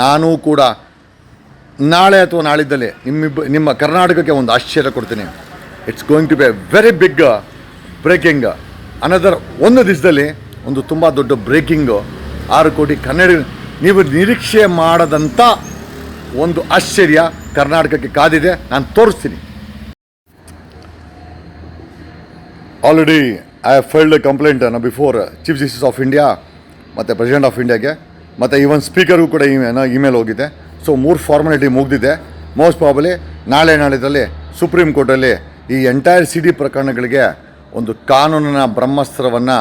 ನಾನು ಕೂಡ ನಾಳೆ ಅಥವಾ ನಾಳಿದ್ದಲ್ಲಿ ನಿಮ್ಮಿಬ್ಬ ನಿಮ್ಮ ಕರ್ನಾಟಕಕ್ಕೆ ಒಂದು ಆಶ್ಚರ್ಯ ಕೊಡ್ತೀನಿ. It's going to be a very big breaking another ಒಂದು ದಿವಸದಲ್ಲಿ ಒಂದು ತುಂಬ ದೊಡ್ಡ ಬ್ರೇಕಿಂಗು ಆರು ಕೋಟಿ ಕನ್ನಡ ನೀವು ನಿರೀಕ್ಷೆ ಮಾಡದಂಥ ಒಂದು ಆಶ್ಚರ್ಯ ಕರ್ನಾಟಕಕ್ಕೆ ಕಾದಿದೆ. ನಾನು ತೋರಿಸ್ತೀನಿ. Already I have filed ಕಂಪ್ಲೇಂಟ್ನ before chief justice of India ಮತ್ತು ಪ್ರೆಸಿಡೆಂಟ್ ಆಫ್ ಇಂಡಿಯಾಗೆ ಮತ್ತು ಈವನ್ ಸ್ಪೀಕರ್ಗೂ ಕೂಡ ಇಮೇಲ್ ಹೋಗಿದೆ. ಸೊ ಮೂರು ಫಾರ್ಮಾಲಿಟಿ ಮುಗಿದಿದೆ. ಮೋಸ್ಟ್ ಪ್ರಾಬಲಿ ನಾಳೆ ನಾಳಿದ್ರಲ್ಲಿ ಸುಪ್ರೀಂ ಕೋರ್ಟಲ್ಲಿ ಈ ಎಂಟೈರ್ ಸಿ ಡಿ ಪ್ರಕರಣಗಳಿಗೆ ಒಂದು ಕಾನೂನಿನ ಬ್ರಹ್ಮಾಸ್ತ್ರವನ್ನು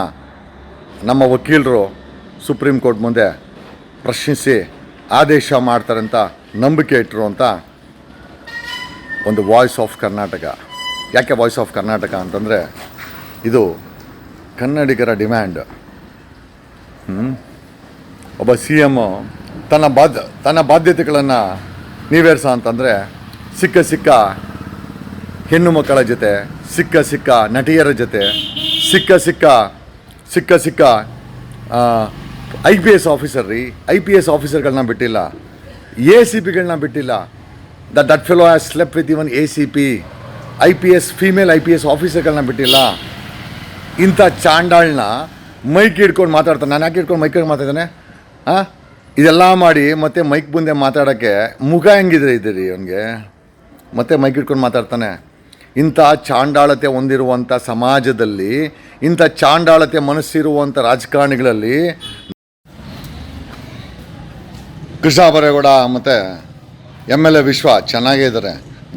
ನಮ್ಮ ವಕೀಲರು ಸುಪ್ರೀಂ ಕೋರ್ಟ್ ಮುಂದೆ ಪ್ರಶ್ನಿಸಿ ಆದೇಶ ಮಾಡ್ತಾರೆ ಅಂತ ನಂಬಿಕೆ ಇಟ್ಟರು ಅಂತ ಒಂದು ವಾಯ್ಸ್ ಆಫ್ ಕರ್ನಾಟಕ ಯಾಕೆ ವಾಯ್ಸ್ ಆಫ್ ಕರ್ನಾಟಕ ಅಂತಂದರೆ ಇದು ಕನ್ನಡಿಗರ ಡಿಮ್ಯಾಂಡ್ ಹ್ಮ್? ಒಬ್ಬ ಸಿ ಎಂ ತನ್ನ ಬಾಧ್ಯ ತನ್ನ ಬಾಧ್ಯತೆಗಳನ್ನು ನೀವೇರ್ಸ ಅಂತಂದರೆ ಸಿಕ್ಕ ಸಿಕ್ಕ ಹೆಣ್ಣು ಮಕ್ಕಳ ಜೊತೆ, ಸಿಕ್ಕ ಸಿಕ್ಕ ನಟಿಯರ ಜೊತೆ, ಸಿಕ್ಕ ಸಿಕ್ಕ ಸಿಕ್ಕ ಸಿಕ್ಕ ಐ ಪಿ ಎಸ್ ಆಫೀಸರ್ ರೀ ಐ ಪಿ ಎಸ್ ಆಫೀಸರ್ಗಳನ್ನ ಬಿಟ್ಟಿಲ್ಲ. ಎ ಸಿ ಪಿಗಳನ್ನ ಬಿಟ್ಟಿಲ್ಲ. The that fellow has slept with even A C P I P S female I P S ಆಫೀಸರ್ಗಳನ್ನ ಬಿಟ್ಟಿಲ್ಲ. ಇಂಥ ಚಾಂಡಾಳನ್ನ ಮೈಕ್ ಹಿಡ್ಕೊಂಡು ಮಾತಾಡ್ತಾನೆ. ನಾನು ಯಾಕೆ ಹಿಡ್ಕೊಂಡು ಮೈಕ್ ಮಾತಾಡ್ತಾನೆ? ಇದೆಲ್ಲ ಮಾಡಿ ಮತ್ತೆ ಮೈಕ್ ಮುಂದೆ ಮಾತಾಡೋಕ್ಕೆ ಮುಖ ಹೆಂಗಿದ್ರೆ ಇದ್ದೀರಿ ಅವನಿಗೆ ಮತ್ತೆ ಮೈಕ್ ಇಟ್ಕೊಂಡು ಮಾತಾಡ್ತಾನೆ. ಇಂಥ ಚಾಂಡಾಳತೆ ಹೊಂದಿರುವಂಥ ಸಮಾಜದಲ್ಲಿ, ಇಂಥ ಚಾಂಡಾಳತೆ ಮನಸ್ಸಿರುವಂಥ ರಾಜಕಾರಣಿಗಳಲ್ಲಿ ಕೃಷ್ಣ ಬರೇಗೌಡ ಮತ್ತು ಎಂ ಎಲ್ ಎ ವಿಶ್ವ ಚೆನ್ನಾಗೇ ಇದ್ದಾರೆ.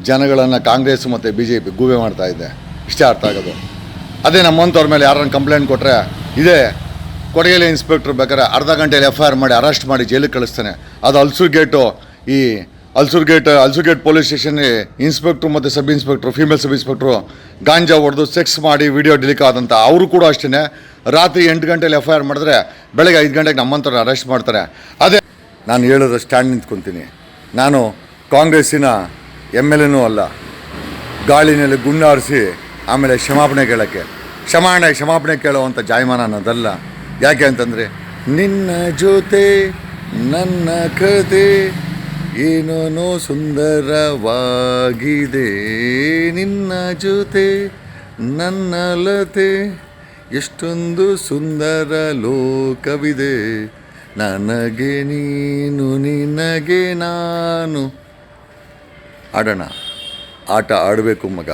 ಜನಗಳನ್ನು ಕಾಂಗ್ರೆಸ್ ಮತ್ತು ಬಿ ಜೆ ಪಿ ಗೂಬೆ ಮಾಡ್ತಾ ಇದೆ. ಇಷ್ಟೇ ಅರ್ಥ ಆಗೋದು. ಅದೇ ನಮ್ಮಂಥವ್ರ ಮೇಲೆ ಯಾರನ್ನ ಕಂಪ್ಲೇಂಟ್ ಕೊಟ್ಟರೆ ಇದೇ ಕೊಡಗೇಲಿ ಇನ್ಸ್ಪೆಕ್ಟ್ರ್ ಬೇಕಾದ್ರೆ ಅರ್ಧ ಗಂಟೆಯಲ್ಲಿ ಎಫ್ ಐ ಮಾಡಿ ಅರೆಸ್ಟ್ ಮಾಡಿ ಜೈಲಿಗೆ ಕಳಿಸ್ತಾನೆ. ಅದು ಅಲ್ಸೂರು ಗೇಟು. ಈ Ulsoor gate Ulsoor gate police station inspector ಮತ್ತು sub inspector, female sub inspector ganja ಹೊಡೆದು ಸೆಕ್ಸ್ ಮಾಡಿ ವಿಡಿಯೋ ಡಿಲಿಕ್ ಆದಂಥ ಅವರು ಕೂಡ ಅಷ್ಟೇ ರಾತ್ರಿ ಎಂಟು ಗಂಟೆಯಲ್ಲಿ ಎಫ್ ಐ ಆರ್ ಮಾಡಿದ್ರೆ ಬೆಳಗ್ಗೆ ಐದು ಗಂಟೆಗೆ ನಮ್ಮಂತರ ಅರೆಸ್ಟ್ ಮಾಡ್ತಾರೆ. ಅದೇ ನಾನು ಹೇಳೋದು ಸ್ಟ್ಯಾಂಡ್ ನಿಂತ್ಕೊತೀನಿ. ನಾನು ಕಾಂಗ್ರೆಸ್ಸಿನ ಎಂ ಎಲ್ ಎನೂ ಅಲ್ಲ. ಗಾಳಿನಲ್ಲಿ ಗುಂಡಾರಿಸಿ ಆಮೇಲೆ ಕ್ಷಮಾಪಣೆ ಕೇಳೋಕ್ಕೆ. ಕ್ಷಮಾಣೆ, ಕ್ಷಮಾಪಣೆ ಕೇಳುವಂಥ ಜಾಯಮಾನ ಅನ್ನೋದಲ್ಲ ಯಾಕೆ ಅಂತಂದರೆ, ನಿನ್ನ ಜೊತೆ, ನನ್ನ ಕತೆ ಏನೋ ಸುಂದರವಾಗಿದೆ. ನಿನ್ನ ಜೊತೆ, ನನ್ನ ಲತೆ ಎಷ್ಟೊಂದು ಸುಂದರ ಲೋಕವಿದೆ. ನನಗೆ ನೀನು, ನಿನಗೆ ನಾನು. ಆಡೋಣ. ಆಟ ಆಡಬೇಕು ಮಗ.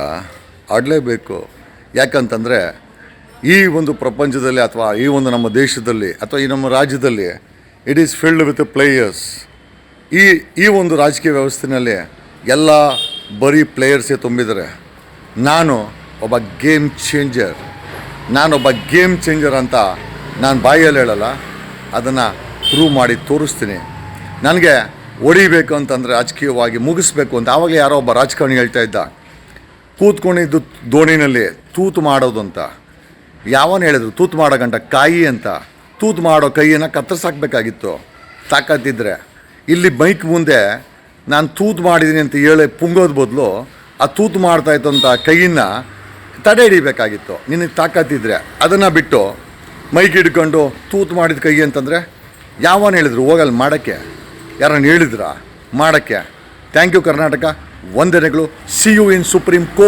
ಆಡಲೇಬೇಕು. ಯಾಕಂತಂದರೆ ಈ ಒಂದು ಪ್ರಪಂಚದಲ್ಲಿ ಅಥವಾ ಈ ಒಂದು ನಮ್ಮ ದೇಶದಲ್ಲಿ ಅಥವಾ ಈ ನಮ್ಮ ರಾಜ್ಯದಲ್ಲಿ it is filled with players ಈ ಈ ಒಂದು ರಾಜಕೀಯ ವ್ಯವಸ್ಥೆಯಲ್ಲಿ ಎಲ್ಲ ಬರೀ ಪ್ಲೇಯರ್ಸೇ ತುಂಬಿದ್ದಾರೆ. ನಾನು ಒಬ್ಬ ಗೇಮ್ ಚೇಂಜರ್ ನಾನೊಬ್ಬ ಗೇಮ್ ಚೇಂಜರ್ ಅಂತ ನಾನು ಬಾಯಲ್ಲಿ ಹೇಳಲ್ಲ. ಅದನ್ನು ಪ್ರೂವ್ ಮಾಡಿ ತೋರಿಸ್ತೀನಿ. ನನಗೆ ಹೊಡಿಬೇಕು ಅಂತಂದರೆ ರಾಜಕೀಯವಾಗಿ ಮುಗಿಸ್ಬೇಕು ಅಂತ ಆವಾಗಲೇ ಯಾರೋ ಒಬ್ಬ ರಾಜಕಾರಣಿ ಹೇಳ್ತಾ ಇದ್ದ. ಕೂತ್ಕೊಂಡಿದ್ದು ದೋಣಿನಲ್ಲಿ ತೂತು ಮಾಡೋದು ಅಂತ. ಯಾವನು ಹೇಳಿದ್ರು, ತೂತು ಮಾಡೋ ಗಂಟ ಕಾಯಿ ಅಂತ. ತೂತು ಮಾಡೋ ಕೈಯನ್ನು ಕತ್ತರಿಸಾಕ್ಬೇಕಾಗಿತ್ತು ತಾಕತ್ತಿದ್ರೆ. ಇಲ್ಲಿ ಬೈಕ್ ಮುಂದೆ ನಾನು ತೂತು ಮಾಡಿದ್ದೀನಿ ಅಂತ ಹೇಳಿ ಪುಂಗೋದ ಬದಲು, ಆ ತೂತು ಮಾಡ್ತಾ ಇತ್ತಂಥ ಕೈಯನ್ನು ತಡೆ ಹಿಡಿಬೇಕಾಗಿತ್ತು. ನಿನಗೆ ತಾಕತ್ತಿದ್ರೆ. ಅದನ್ನು ಬಿಟ್ಟು ಮೈಕ್ ಹಿಡ್ಕೊಂಡು ತೂತು ಮಾಡಿದ ಕೈ ಅಂತಂದರೆ, ಯಾವನು ಹೇಳಿದ್ರು ಹೋಗಲ್ಲಿ ಮಾಡೋಕ್ಕೆ. ಯಾರನ್ನು ಹೇಳಿದ್ರಾ? ಮಾಡೋಕ್ಕೆ. Thank you Karnataka. ವಂದನೆಗಳು. See you in supreme court